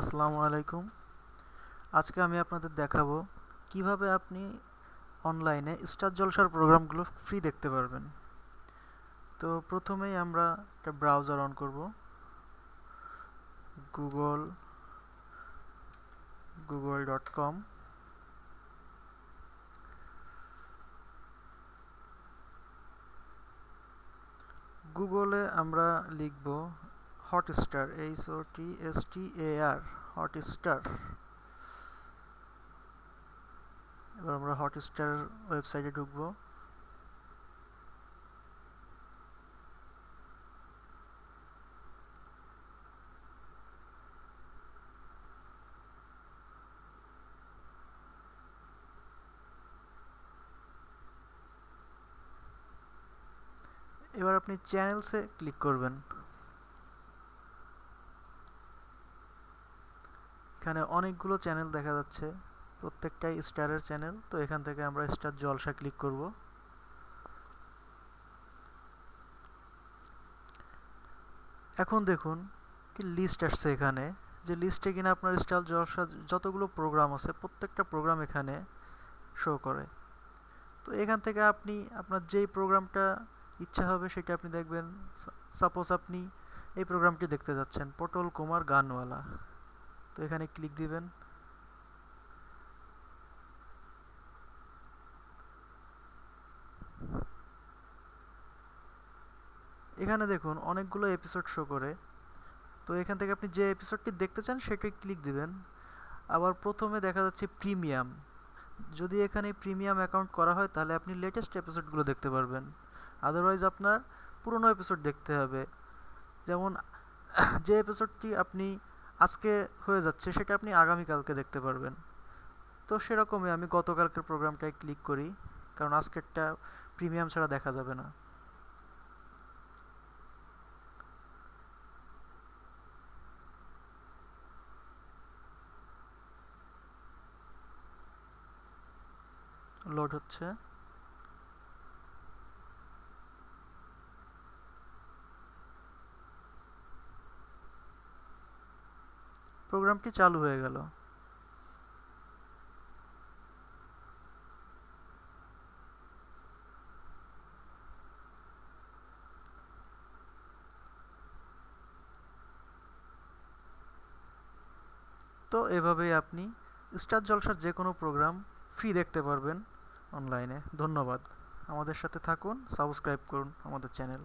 আসসালামু আলাইকুম। আজকে আমি আপনাদের দেখাবো কীভাবে আপনি অনলাইনে স্টার জলসার প্রোগ্রামগুলো ফ্রি দেখতে পারবেন। তো প্রথমেই আমরা একটা ব্রাউজার অন করব। গুগল গুগল ডট কম গুগলে আমরা লিখব Hotstar H O T S T A R Hotstar এবার আমরা হটস্টার ওয়েবসাইটে ঢুকবো এবার আপনি চ্যানেলসে ক্লিক করবেন এখানে অনেকগুলো চ্যানেল দেখা যাচ্ছে। প্রত্যেকটাই স্টারের চ্যানেল তো এখান থেকে আমরা স্টার জলসা ক্লিক করব। এখন দেখুন কি লিস্ট আসছে এখানে। যে লিস্টে কিনা আপনার স্টার জলসা যতগুলো প্রোগ্রাম আছে, প্রত্যেকটা প্রোগ্রাম এখানে শো করে। তো এখান থেকে আপনি আপনার যেই প্রোগ্রামটা ইচ্ছা হবে সেটা আপনি দেখবেন। সাপোজ আপনি এই প্রোগ্রামটি দেখতে যাচ্ছেন, পটল কুমার গানওয়ালা। এখানে ক্লিক দিবেন। এখানে দেখুন অনেকগুলো এপিসোড শো করে। তো এখান থেকে আপনি যে এপিসোডটি দেখতে চান সেটাই ক্লিক দিবেন। আবার প্রথমে দেখা যাচ্ছে প্রিমিয়াম যদি এখানে প্রিমিয়াম অ্যাকাউন্ট করা হয়, তাহলে আপনি লেটেস্ট এপিসোডগুলো দেখতে পারবেন। আদারওয়াইজ আপনার পুরনো এপিসোড দেখতে হবে। যেমন, যে এপিসোডটি আপনি আজকে হয়ে যাচ্ছে, সেটা আপনি আগামীকালকে দেখতে পারবেন। তো সেরকমই আমি গতকালকের প্রোগ্রামটায় ক্লিক করি, কারণ আজকেরটা প্রিমিয়াম ছাড়া দেখা যাবে না। লোড হচ্ছে। প্রোগ্রামটি চালু হয়ে গেল। তো এভাবেই আপনি স্টার জলসার যে কোনো প্রোগ্রাম ফ্রি দেখতে পারবেন অনলাইনে। ধন্যবাদ। আমাদের সাথে থাকুন, সাবস্ক্রাইব করুন আমাদের চ্যানেল।